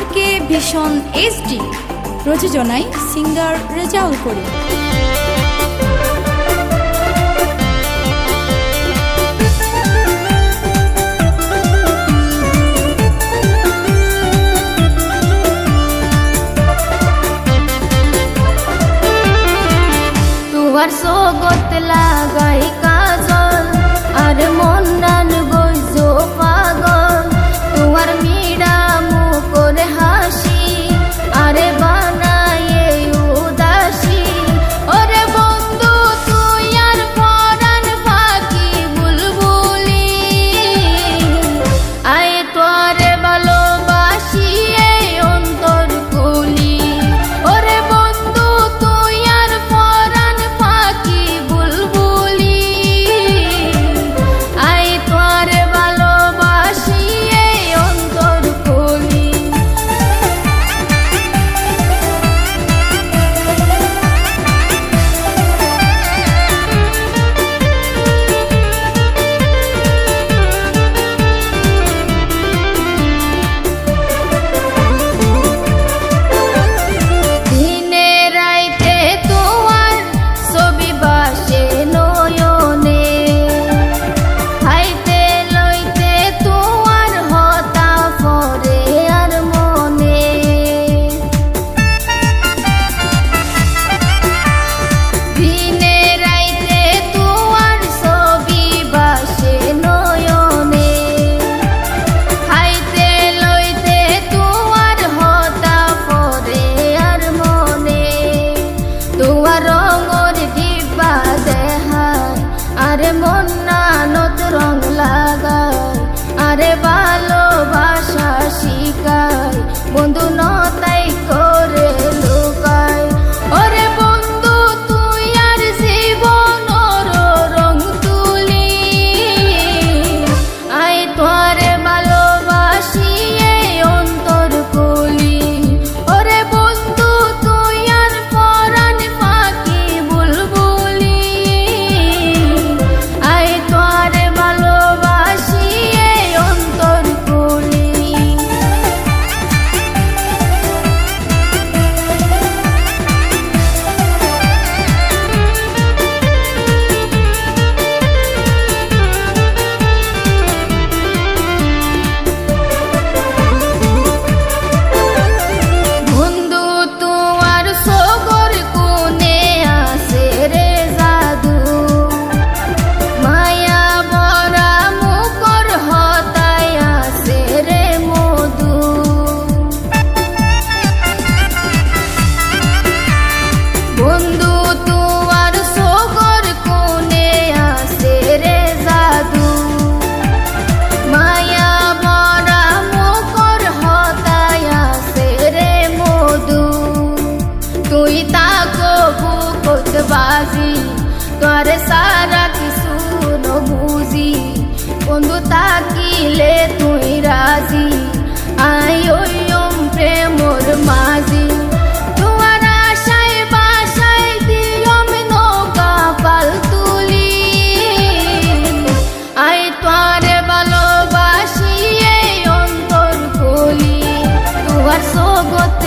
আর কে ভীষণ এইচডি প্রযোজনায় সিঙ্গার রেজাউল করিম। को खुदबाजी तोरे सारा की सुनो बूजी कुंदु ताकी ले तू राजी आयो यम प्रेमोर माजी So good.